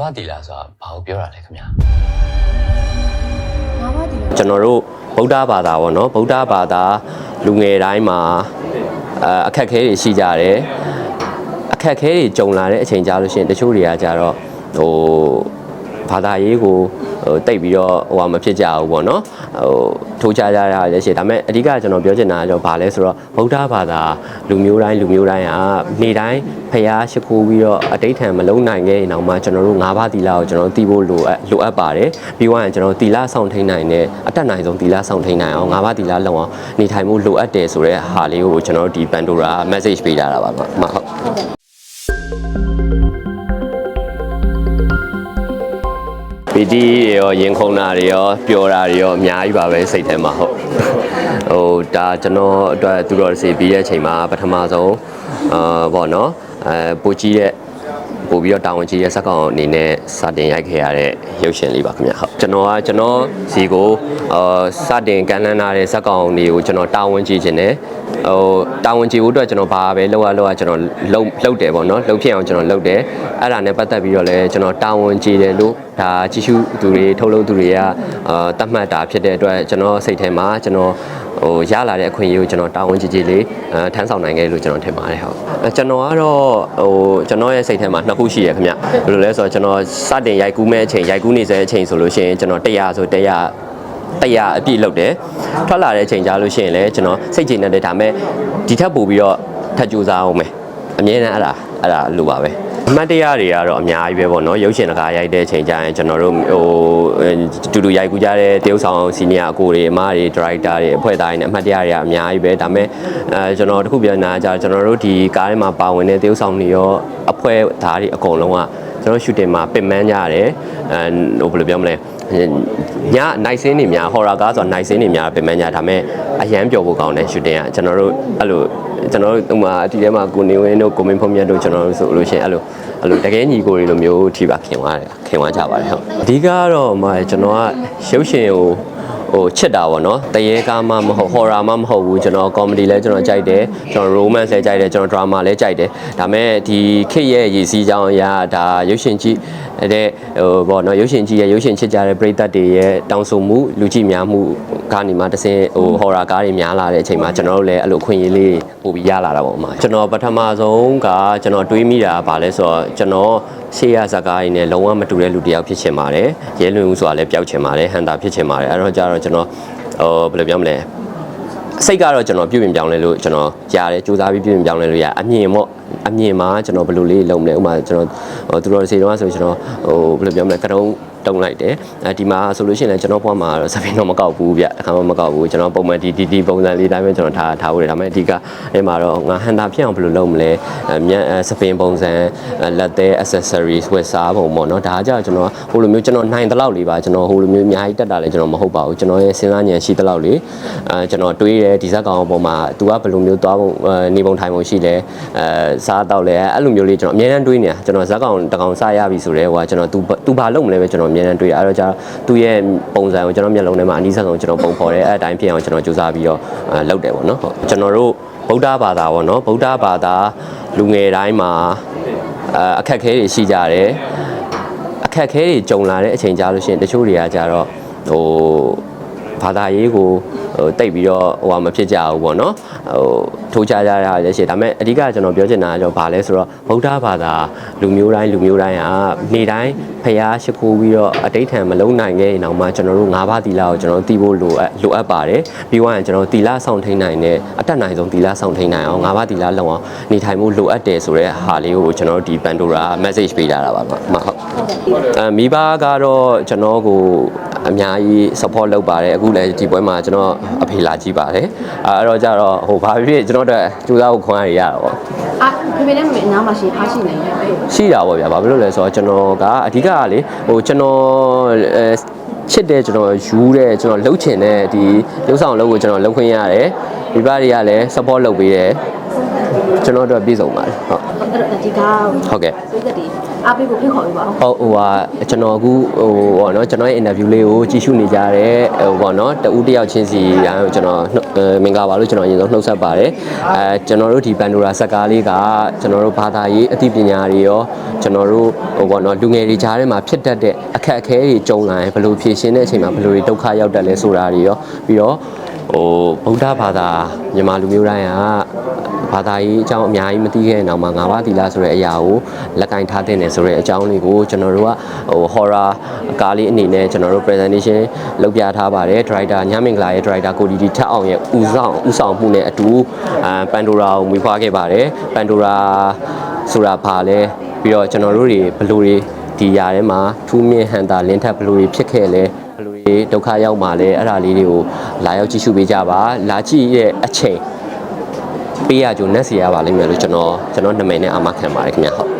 ဘာတီလာဆိုတာဘာကိုပြောတာလဲခင်ဗျာငါးပါးဒီလိုကျွန်တော်တို့ဗုဒ္ဓဘာသာပေါ့နော်ဗုဒ္ဓဘာသာလူငယ်တိုင်းမှာအအခက်အခဲတွေရှိကြတယ်အခက်အခဲတွေကြုံလာတဲ့အချိန်ကြာလို့ရှိရင်တချို့တွေကကြတော့ဟို ဘာသာရေးကိုဟိုတိတ်ပြီးတော့ဟိုဟာမဖြစ်ကြဘူးပေါ့နော်ဟိုထိုးချကြရလည်းရှိတယ်ဒါပေမဲ့အဓိကကျွန်တော်ပြောချင်တာကတော့ဘာလဲဆိုတော့ဗုဒ္ဓဘာသာလူမျိုးတိုင်းလူမျိုးတိုင်းကနေ့တိုင်းဖျားရှိခိုးပြီးတော့အတိတ်ထံမလုံးနိုင်ခဲ့ရင်တော့မှကျွန်တော်တို့၅ပါးသီလကိုကျွန်တော်တို့သိဖို့လိုအပ်လိုအပ်ပါတယ်ပြီးသွားရင်ကျွန်တော်တို့သီလဆောင်ထိန်နိုင်တဲ့အတက်နိုင်ဆုံးသီလဆောင်ထိန်နိုင်အောင်၅ပါးသီလလုံအောင်နေထိုင်မှုလိုအပ်တယ်ဆိုတဲ့ဟာလေးကိုကျွန်တော်တို့ဒီ Pandora message ပေးထားတာပါမဟုတ် ပီတီတွေရောရင်ခုန်တာတွေရောပျော်တာတွေရောအများကြီးပါပဲစိတ်ထဲမှာဟုတ်ဟိုဒါကျွန်တော်အတွက်သူတော်စီပြီးတဲ့အချိန်မှာပထမဆုံးအာပေါ့နော်အဲပိုကြီးတဲ့ပို့ပြီးတော့တာဝန်ကြီးရဲ့စက်ကောင်အနေနဲ့စတင်ရိုက်ခဲ့ရတဲ့ရုပ်ရှင်လေးပါခင်ဗျဟုတ်ကျွန်တော်ကကျွန်တော်စီကိုအာစတင်ကန်လန်းလာတဲ့စက်ကောင်တွေကိုကျွန်တော်တာဝန်ကြီးခြင်းနဲ့ ဟိုတာဝန်ကြီးဖို့အတွက်ကျွန်တော်ဘာပဲလောက်ရလောက်ရကျွန်တော်လှုပ်လှုပ်တယ်ပေါ့နော်လှုပ်ဖြစ်အောင်ကျွန်တော်လှုပ်တယ်အဲ့ဒါနဲ့ပတ်သက်ပြီးတော့လည်းကျွန်တော်တာဝန်ကြီးတယ်လို့ဒါကြည့်ရှုသူတွေထုတ်လုပ်သူတွေကအာတတ်မှတ်တာဖြစ်တဲ့အတွက်ကျွန်တော်စိတ်ထဲမှာကျွန်တော်ဟိုရလာတဲ့အခွင့်အရေးကိုကျွန်တော်တာဝန်ကြီးကြီးလေးအဲထမ်းဆောင်နိုင်ခဲ့လို့ကျွန်တော်ထင်ပါတယ်ဟုတ်အဲကျွန်တော်ကတော့ဟိုကျွန်တော်ရဲ့စိတ်ထဲမှာနှစ်ခုရှိရခင်ဗျဘယ်လိုလဲဆိုတော့ကျွန်တော်စတင်ရိုက်ကူးမဲ့အချိန်ရိုက်ကူးနေတဲ့အချိန်ဆိုလို့ရှိရင်ကျွန်တော်100ဆို100 တရားအပြည့်လုပ်တယ်ထွက်လာတဲ့အချိန်ကြားလို့ရှိရင်လည်းကျွန်တော်စိတ်ကြည်နေတယ်ဒါပေမဲ့ဒီထက်ပိုပြီးတော့ထပ်ကြိုးစားအောင်မယ်အမြဲတမ်းအဲ့ဒါအဲ့ဒါလိုပါပဲအမှတ်တရတွေကတော့အများကြီးပဲပေါ့နော်ရုပ်ရှင်တကားရိုက်တဲ့အချိန်ကျရင်ကျွန်တော်တို့ဟိုတူတူရိုက်ကူးကြတဲ့တရုပ်ဆောင်စီနီယာအကိုတွေအမတွေဒရိုက်တာတွေအဖွဲ့သားတွေနဲ့အမှတ်တရတွေကအများကြီးပဲဒါပေမဲ့အဲကျွန်တော်တခုပြောနေတာကကျွန်တော်တို့ဒီကားထဲမှာပါဝင်တဲ့တရုပ်ဆောင်တွေရောအဖွဲ့သားတွေအကုန်လုံးကကျွန်တော်ရှူတင်မှာပင်ပန်းကြရတယ်အဲဟိုဘယ်လိုပြောမလဲ ညနိုင်စင်းတွေများဟော်ရာကားဆိုတာနိုင်စင်းတွေများပင်ပန်းကြဒါပေမဲ့အရန်ပျော်ဖို့ကောင်းတယ်ရှူတင်ကကျွန်တော်တို့အဲ့လိုကျွန်တော်တို့ဟိုမှာဒီထဲမှာကိုနေဝင်းတို့ကိုမင်းဖုံးမြတ်တို့ကျွန်တော်တို့ဆိုလို့ရှိရင်အဲ့လိုအဲ့လိုတကယ်ညီကိုတွေလိုမျိုးထိပါခင်သွားတယ်ခင်သွားကြပါတယ်ဟုတ်အဓိကတော့မကျွန်တော်ကရုပ်ရှင်ကို ဟိုချစ်တာပေါ့နော်တရေကားမှမဟုတ်ဟော်ရာမှမဟုတ်ဘူးကျွန်တော်ကောမဒီလည်းကျွန်တော်ကြိုက်တယ်ကျွန်တော်ရိုမန့်လည်းကြိုက်တယ်ကျွန်တော်ဒရာမာလည်းကြိုက်တယ်ဒါမဲ့ဒီခေတ်ရဲ့ရည်စည်းကြောင်းအရာဒါရုပ်ရှင်ကြည့်တဲ့ဟိုပေါ့နော်ရုပ်ရှင်ကြည့်ရဲ့ရုပ်ရှင်ချစ်ကြတဲ့ပရိသတ်တွေရဲ့တောင်းဆိုမှုလူကြည့်များမှု ကနေမှတစ်ဆင့်ဟိုဟော်ရာကားတွေများလာတဲ့အချိန်မှာကျွန်တော်တို့လည်းအဲ့လိုအခွင့်အရေးလေးပို့ပြီးရလာတာပေါ့အမကျွန်တော်ပထမဆုံးကကျွန်တော်တွေးမိတာကဘာလဲဆိုတော့ကျွန်တော်ရှေ့ရဇာကားရင်းနဲ့လုံးဝမတူတဲ့လူတစ်ယောက်ဖြစ်ချင်ပါတယ်ရဲလွင်ဦးဆိုတာလည်းပျောက်ချင်ပါတယ်ဟန်တာဖြစ်ချင်ပါတယ်အဲ့တော့ကြတော့ကျွန်တော်ဟိုဘယ်လိုပြောမလဲစိတ်ကတော့ကျွန်တော်ပြုပြင်ပြောင်းလဲလို့ကျွန်တော်ရတယ်စူးစမ်းပြီးပြုပြင်ပြောင်းလဲလို့ရအမြင်ပေါ့အမြင်မှာကျွန်တော်ဘယ်လိုလေးလုပ်မလဲဥပမာကျွန်တော်ဟိုသူတော်စီတော့ဆိုကျွန်တော်ဟိုဘယ်လိုပြောမလဲကတုံးတုံလိုက်တယ်အဲဒီမှာဆိုလို့ရှိရင်လည်းကျွန်တော်ဘွားမှာတော့စပင်းတော့မကောက်ဘူးဗျအခါမှမကောက်ဘူးကျွန်တော်ပုံမှန်ဒီဒီဒီပုံစံလေးတိုင်းပဲကျွန်တော်ထားထားဖို့တယ်ဒါပေမဲ့အဓိကအဲမှာတော့ငါဟန်တာဖြစ်အောင်ဘယ်လိုလုပ်မလဲအမြန်စပင်းပုံစံလက်သေး accessories ဝယ်စားပုံပေါ့နော်ဒါကကြောင့်ကျွန်တော်ဟိုလိုမျိုးကျွန်တော်နိုင်တဲ့လောက်လေးပါကျွန်တော်ဟိုလိုမျိုးအများကြီးတက်တာလည်းကျွန်တော်မဟုတ်ပါဘူးကျွန်တော်ရဲ့စဉ်းစားဉာဏ်ရှိတဲ့လောက်လေးအဲကျွန်တော်တွေးတယ်ဒီဇက်ကောင်အပေါ်မှာ तू ကဘယ်လိုမျိုးသွားပုံနေပုံထိုင်ပုံရှိလဲအဲစားတော့လဲအဲ့လိုမျိုးလေးကျွန်တော်အများအားတွေးနေတာကျွန်တော်ဇက်ကောင်တကောင်စားရပြီဆိုတော့ဟိုကကျွန်တော် तू तू ဘာလုပ်မလဲပဲကျွန်တော်အများအားတွေးအဲ့တော့ကြာသူ့ရဲ့ပုံစံကိုကျွန်တော်မျက်လုံးထဲမှာအနည်းဆုံးကျွန်တော်ပုံဖော်တယ်အဲ့အတိုင်းဖြစ်အောင်ကျွန်တော်စူးစမ်းပြီးတော့လုပ်တယ်ပေါ့နော်ဟုတ်ကျွန်တော်တို့ဗုဒ္ဓဘာသာပေါ့နော်ဗုဒ္ဓဘာသာလူငယ်တိုင်းမှာအခက်အခဲတွေရှိကြတယ်အခက်အခဲတွေကြုံလာတဲ့အချိန်ကြာလို့ရှိရင်တချို့တွေကကြတော့ဟို ဘာသာရေးကိုဟိုတိတ်ပြီးတော့ဟိုဟာမဖြစ်ကြဘူးပေါ့နော်ဟိုထိုးချကြရလည်းရှိဒါပေမဲ့အဓိကကျွန်တော်ပြောချင်တာကတော့ဘာလဲဆိုတော့ဗုဒ္ဓဘာသာလူမျိုးတိုင်းလူမျိုးတိုင်းကနေ့တိုင်းဖျားရှိခိုးပြီးတော့အတိတ်ထံမလုံးနိုင်ခဲ့ရင်တော့မှကျွန်တော်တို့၅ပါးသီလကိုကျွန်တော်သိဖို့လိုအပ်လိုအပ်ပါတယ်ပြီးသွားရင်ကျွန်တော်သီလဆောင်ထိန်နိုင်တဲ့အတက်နိုင်ဆုံးသီလဆောင်ထိန်နိုင်အောင်၅ပါးသီလလုံအောင်နေထိုင်မှုလိုအပ်တယ်ဆိုတဲ့ဟာလေးကိုကျွန်တော်တို့ဒီ Pandora message ပေးထားတာပါမဟုတ်အဲမိဘကတော့ကျွန်တော်ကို အများကြီး support လုပ်ပါတယ်အခုလည်းဒီပွဲမှာကျွန်တော်အဖေလာကြည့်ပါတယ်အဲအဲ့တော့ကြတော့ဟိုဘာဖြစ်ဖြစ်ကျွန်တော်တို့ကြိုးစားဖို့ခွင့်ရရတာပေါ့အာဖေဖေနဲ့မမေအနားမှာရှိအားရှိနေတယ်ရှိတာပေါ့ဗျာဘာဖြစ်လို့လဲဆိုတော့ကျွန်တော်ကအဓိကကလေဟိုကျွန်တော်အဲချစ်တဲ့ကျွန်တော်ယူတဲ့ကျွန်တော်လှုပ်ချင်တဲ့ဒီလှုပ်ဆောင်လှုပ်ကိုကျွန်တော်လှုပ်ခွင့်ရတယ်ဒီဘတွေကလည်း support လုပ်ပေးတယ်ကျွန်တော်တို့ပြည့်စုံပါတယ်ဟုတ်အဲ့တော့ဒီကားဟုတ်ကဲ့စိတ်သက်ဒီ အားပေးဖို့ဖိတ်ခေါ်ပြီးပါဦးဟုတ်ဟိုဟာကျွန်တော်အခုဟိုပေါ့နော်ကျွန်တော်ရဲ့ interview လေးကိုကြည့်ရှုနေကြတဲ့ဟိုပေါ့နော်တဦးတစ်ယောက်ချင်းစီအဲကျွန်တော်နှုတ်အဲမင်္ဂလာပါလို့ကျွန်တော်အရင်ဆုံးနှုတ်ဆက်ပါတယ်အဲကျွန်တော်တို့ဒီ Pandora ဇက်ကားလေးကကျွန်တော်တို့ဘာသာရေးအသိပညာတွေရောကျွန်တော်တို့ဟိုပေါ့နော်လူငယ်တွေကြားထဲမှာဖြစ်တတ်တဲ့အခက်အခဲတွေကြုံလာရင်ဘယ်လိုဖြေရှင်းတဲ့အချိန်မှာဘယ်လိုတွေဒုက္ခရောက်တတ်လဲဆိုတာတွေရောပြီးတော့ဟိုဗုဒ္ဓဘာသာမြန်မာလူမျိုးတိုင်းက ဘာသာရေးအကြောင်းအများကြီးမသိခဲ့တဲ့နောက်မှာငါးပါးသီလဆိုတဲ့အရာကိုလက်ကင်ထားတဲ့နေဆိုတဲ့အကြောင်းလေးကိုကျွန်တော်တို့ကဟို horror ကားလေးအနေနဲ့ကျွန်တော်တို့ presentation လုပ်ပြထားပါတယ် director ညမင်္ဂလာရဲ့ director ကိုဒီဒီထက်အောင်ရဲ့ဦးဆောင်ဦးဆောင်မှုနဲ့အတူအမ်ပန်ဒိုရာကိုမွေးဖွားခဲ့ပါတယ်ပန်ဒိုရာဆိုတာဘာလဲပြီးတော့ကျွန်တော်တို့တွေဘယ်လိုတွေဒီຢာထဲမှာထူးမြင့်ဟန်တာလင်းထက်ဘယ်လိုတွေဖြစ်ခဲ့လဲဘယ်လိုတွေဒုက္ခရောက်မှာလဲအဲ့ဒါလေးတွေကိုလာရောက်ကြည့်ရှုပေးကြပါလာကြည့်ရဲ့အချိန် ပေးရကြုံနဲ့စီရပါလိမ့်မယ်လို့ကျွန်တော်ကျွန်တော်နာမည်နဲ့အာမခံပါတယ်ခင်ဗျာဟုတ်